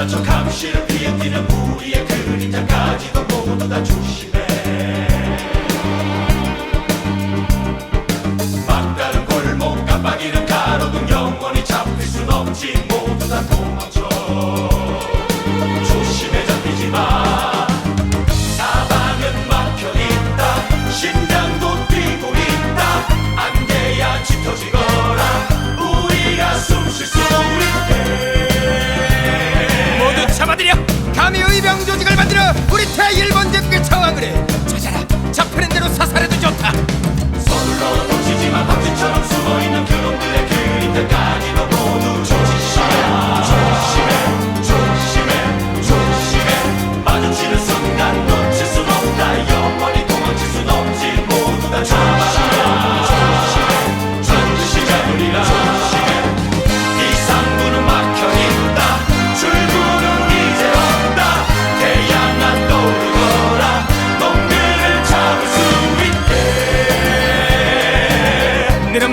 몰라 저 감시를 피해 뛰는 우리의 그림자까지도 모두 다 조심해. 막다른 골목 깜빡이는 가로등 영원히 잡힐 순 없지. 모두 다 도망쳐 우리 대일본 제국의 저항을 해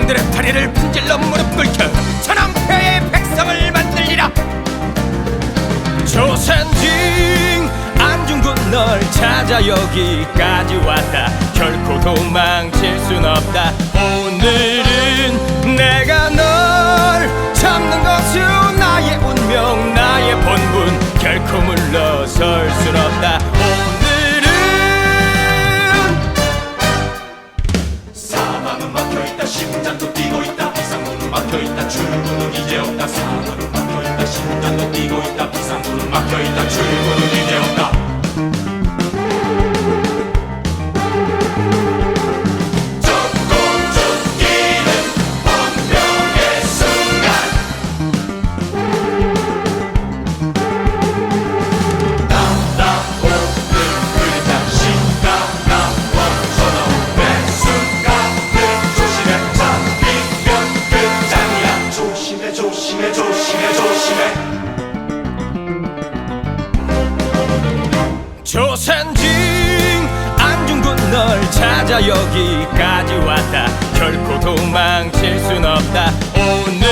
너놈들의 다리를 분질러 무릎 꿇혀 천황폐의 백성을 만들리라. 조선징 안중근 널 찾아 여기까지 왔다. 결코 도망칠 순 없다. 오늘은 내가 널 잡는 것은 나의 운명 나의 본분. 결코 물러설 순 없다 사망은 막혀있다. 심장도 뛰고 있다. 비상문은 막혀있다. 출구는 이제 없다. 사망은 막혀있다. 심장도 뛰고 있다. 비상문은 막혀있다. 출구는 조심해 조심해 조심해. 조선징 안중근 널 찾아 여기까지 왔다. 결코 도망칠 순 없다. 오늘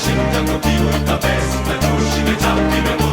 新疆の清いたベースでどうしめちゃう君の